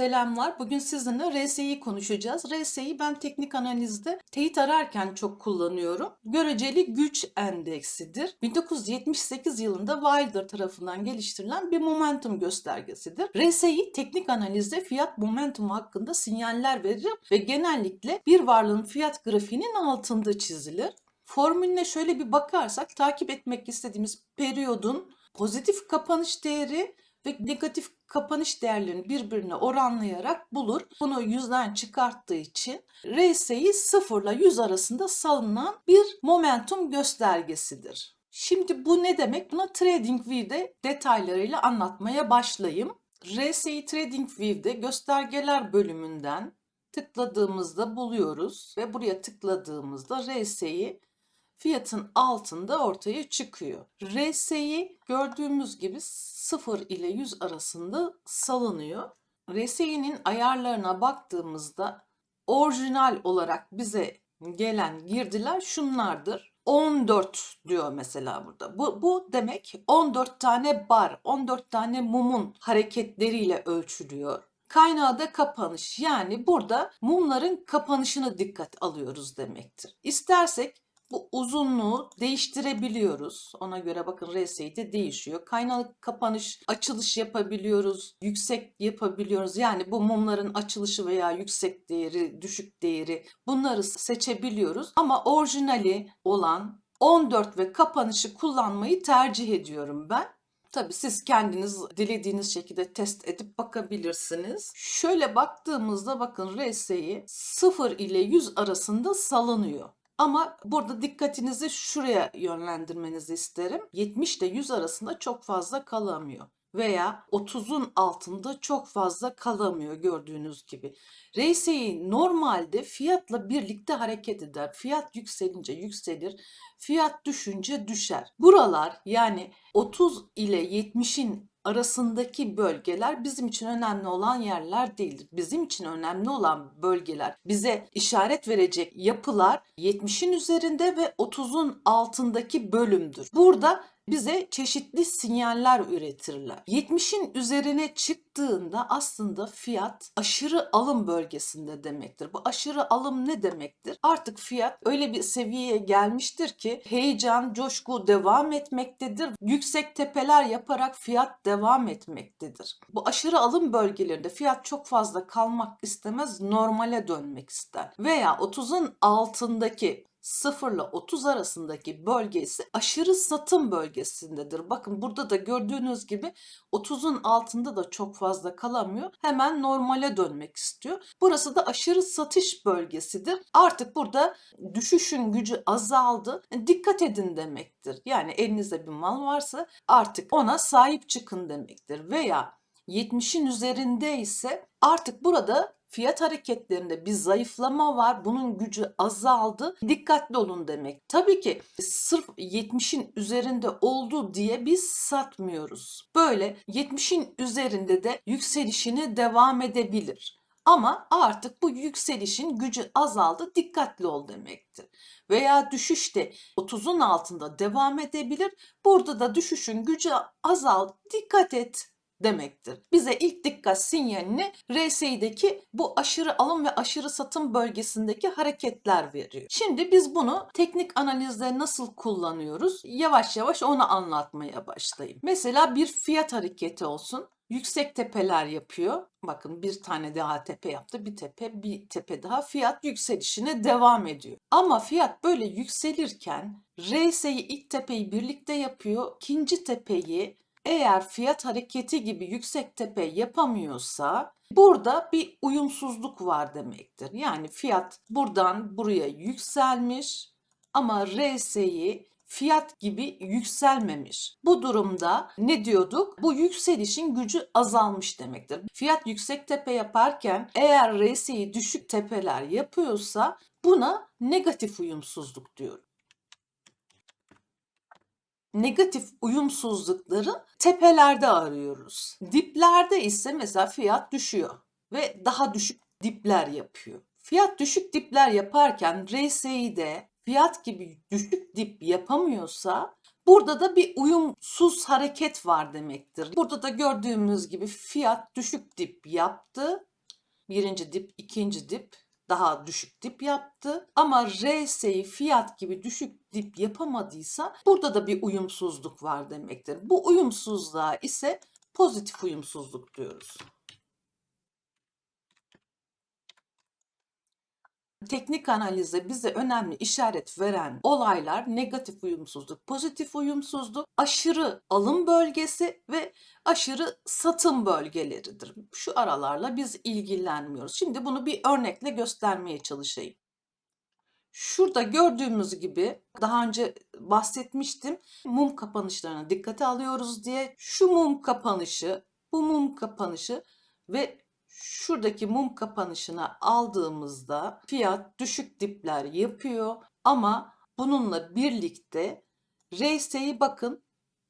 Selamlar. Bugün sizinle RSI'yi konuşacağız. RSI'yi ben teknik analizde teyit ararken çok kullanıyorum. Göreceli güç endeksidir. 1978 yılında Wilder tarafından geliştirilen bir momentum göstergesidir. RSI teknik analizde fiyat momentumu hakkında sinyaller verir ve genellikle bir varlığın fiyat grafiğinin altında çizilir. Formülüne şöyle bir bakarsak takip etmek istediğimiz periyodun pozitif kapanış değeri ve negatif kapanış değerlerini birbirine oranlayarak bulur. Bunu yüzden çıkarttığı için RSI 0 ile 100 arasında salınan bir momentum göstergesidir. Şimdi bu ne demek? Buna TradingView'de detaylarıyla anlatmaya başlayayım. RSI TradingView'de göstergeler bölümünden tıkladığımızda buluyoruz ve buraya tıkladığımızda RSI fiyatın altında ortaya çıkıyor. RSI gördüğümüz gibi 0 ile 100 arasında salınıyor. RSI'nin ayarlarına baktığımızda orijinal olarak bize gelen girdiler şunlardır. 14 diyor mesela burada. Bu, bu demek 14 tane bar, 14 tane mumun hareketleriyle ölçülüyor. Kaynağı da kapanış. Yani burada mumların kapanışını dikkat alıyoruz demektir. İstersek bu uzunluğu değiştirebiliyoruz. Ona göre bakın RSI de değişiyor. Kaynağı kapanış, açılış yapabiliyoruz. Yüksek yapabiliyoruz. Yani bu mumların açılışı veya yüksek değeri, düşük değeri bunları seçebiliyoruz. Ama orijinali olan 14 ve kapanışı kullanmayı tercih ediyorum ben. Tabii siz kendiniz dilediğiniz şekilde test edip bakabilirsiniz. Şöyle baktığımızda bakın RSI 0 ile 100 arasında salınıyor. Ama burada dikkatinizi şuraya yönlendirmenizi isterim. 70 ile 100 arasında çok fazla kalamıyor veya 30'un altında çok fazla kalamıyor gördüğünüz gibi. RSI normalde fiyatla birlikte hareket eder. Fiyat yükselince yükselir, fiyat düşünce düşer. Buralar yani 30 ile 70'in arasındaki bölgeler bizim için önemli olan yerler değildir. Bizim için önemli olan bölgeler, bize işaret verecek yapılar 70'in üzerinde ve 30'un altındaki bölümdür. Burada bize çeşitli sinyaller üretirler. 70'in üzerine çıktığında aslında fiyat aşırı alım bölgesinde demektir. Bu aşırı alım ne demektir? Artık fiyat öyle bir seviyeye gelmiştir ki heyecan, coşku devam etmektedir. Yüksek tepeler yaparak fiyat devam etmektedir. Bu aşırı alım bölgelerinde fiyat çok fazla kalmak istemez, normale dönmek ister. Veya 30'un altındaki 0 ile 30 arasındaki bölge ise aşırı satım bölgesindedir. Bakın burada da gördüğünüz gibi 30'un altında da çok fazla kalamıyor. Hemen normale dönmek istiyor. Burası da aşırı satış bölgesidir. Artık burada düşüşün gücü azaldı. Dikkat edin demektir. Yani elinizde bir mal varsa artık ona sahip çıkın demektir. Veya 70'in üzerinde ise artık burada fiyat hareketlerinde bir zayıflama var. Bunun gücü azaldı. Dikkatli olun demek. Tabii ki sırf 70'in üzerinde oldu diye biz satmıyoruz. Böyle 70'in üzerinde de yükselişine devam edebilir. Ama artık bu yükselişin gücü azaldı, dikkatli ol demektir. Veya düşüş de 30'un altında devam edebilir. Burada da düşüşün gücü azaldı, dikkat et demektir. Bize ilk dikkat sinyalini RSI'deki bu aşırı alım ve aşırı satım bölgesindeki hareketler veriyor. Şimdi biz bunu teknik analizde nasıl kullanıyoruz? Yavaş yavaş onu anlatmaya başlayayım. Mesela bir fiyat hareketi olsun yüksek tepeler yapıyor. Bakın bir tane daha tepe yaptı. Bir tepe, bir tepe daha. Fiyat yükselişine devam ediyor. Ama fiyat böyle yükselirken RSI ilk tepeyi birlikte yapıyor. ikinci tepeyi eğer fiyat hareketi gibi yüksek tepe yapamıyorsa burada bir uyumsuzluk var demektir. Yani fiyat buradan buraya yükselmiş ama RSI fiyat gibi yükselmemiş. Bu durumda ne diyorduk? Bu yükselişin gücü azalmış demektir. Fiyat yüksek tepe yaparken eğer RSI düşük tepeler yapıyorsa buna negatif uyumsuzluk diyoruz negatif uyumsuzlukları tepelerde arıyoruz. Diplerde ise mesela fiyat düşüyor ve daha düşük dipler yapıyor. Fiyat düşük dipler yaparken RSI'de fiyat gibi düşük dip yapamıyorsa burada da bir uyumsuz hareket var demektir. Burada da gördüğümüz gibi fiyat düşük dip yaptı birinci dip, ikinci dip daha düşük dip yaptı. Ama RS'yi fiyat gibi düşük dip yapamadıysa burada da bir uyumsuzluk var demektir. Bu uyumsuzluğa ise pozitif uyumsuzluk diyoruz. Teknik analizde bize önemli işaret veren olaylar negatif uyumsuzluk, pozitif uyumsuzluk, aşırı alım bölgesi ve aşırı satım bölgeleridir. Şu aralarla biz ilgilenmiyoruz. Şimdi bunu bir örnekle göstermeye çalışayım. Şurada gördüğümüz gibi daha önce bahsetmiştim. Mum kapanışlarına dikkate alıyoruz diye şu mum kapanışı, bu mum kapanışı ve şuradaki mum kapanışına aldığımızda fiyat düşük dipler yapıyor ama bununla birlikte RSI bakın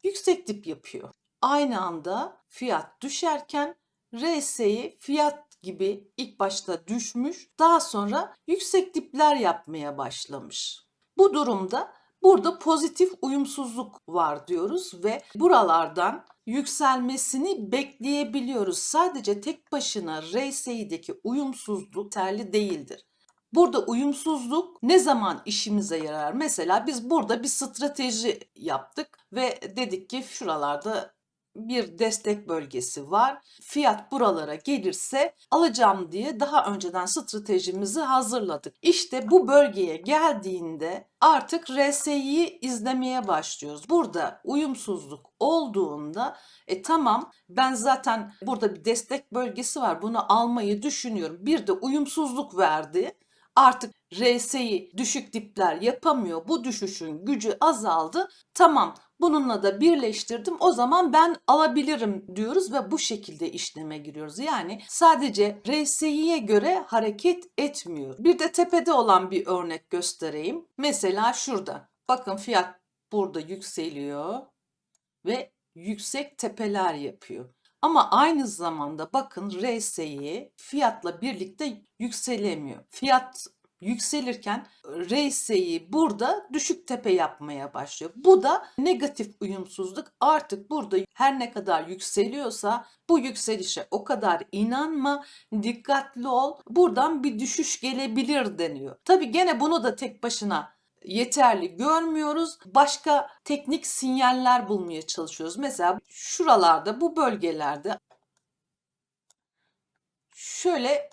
yüksek dip yapıyor. Aynı anda fiyat düşerken RSI fiyat gibi ilk başta düşmüş, daha sonra yüksek dipler yapmaya başlamış. Bu durumda burada pozitif uyumsuzluk var diyoruz ve buralardan yükselmesini bekleyebiliyoruz. Sadece tek başına RSI'deki uyumsuzluk yeterli değildir. Burada uyumsuzluk ne zaman işimize yarar? Mesela biz burada bir strateji yaptık ve dedik ki şuralarda bir destek bölgesi var. Fiyat buralara gelirse alacağım diye daha önceden stratejimizi hazırladık. İşte bu bölgeye geldiğinde artık RSI'yi izlemeye başlıyoruz. Burada uyumsuzluk olduğunda e tamam ben zaten burada bir destek bölgesi var bunu almayı düşünüyorum. Bir de uyumsuzluk verdi. Artık RSI düşük dipler yapamıyor. Bu düşüşün gücü azaldı. Tamam bununla da birleştirdim. O zaman ben alabilirim diyoruz ve bu şekilde işleme giriyoruz. Yani sadece RSI'ye göre hareket etmiyor. Bir de tepede olan bir örnek göstereyim. Mesela şurada. Bakın fiyat burada yükseliyor ve yüksek tepeler yapıyor. Ama aynı zamanda bakın RSI fiyatla birlikte yükselemiyor. Fiyat yükselirken RSI burada düşük tepe yapmaya başlıyor. Bu da negatif uyumsuzluk. Artık burada her ne kadar yükseliyorsa bu yükselişe o kadar inanma, dikkatli ol. Buradan bir düşüş gelebilir deniyor. Tabi gene bunu da tek başına yeterli görmüyoruz. Başka teknik sinyaller bulmaya çalışıyoruz. Mesela şuralarda bu bölgelerde şöyle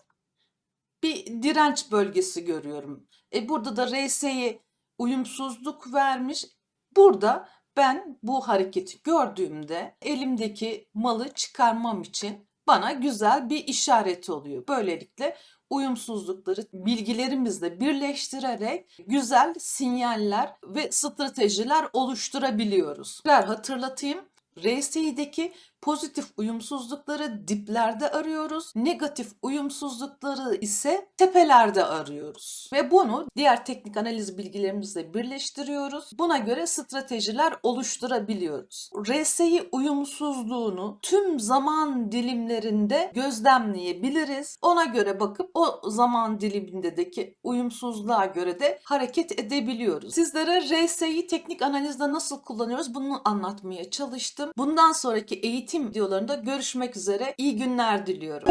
bir direnç bölgesi görüyorum. E burada da RS'ye uyumsuzluk vermiş. Burada ben bu hareketi gördüğümde elimdeki malı çıkarmam için bana güzel bir işaret oluyor. Böylelikle uyumsuzlukları bilgilerimizle birleştirerek güzel sinyaller ve stratejiler oluşturabiliyoruz. Bir hatırlatayım. RSI'deki pozitif uyumsuzlukları diplerde arıyoruz. Negatif uyumsuzlukları ise tepelerde arıyoruz. Ve bunu diğer teknik analiz bilgilerimizle birleştiriyoruz. Buna göre stratejiler oluşturabiliyoruz. RSI uyumsuzluğunu tüm zaman dilimlerinde gözlemleyebiliriz. Ona göre bakıp o zaman dilimindeki uyumsuzluğa göre de hareket edebiliyoruz. Sizlere RSI'yi teknik analizde nasıl kullanıyoruz bunu anlatmaya çalıştım. Bundan sonraki eğitim videolarında görüşmek üzere. İyi günler diliyorum.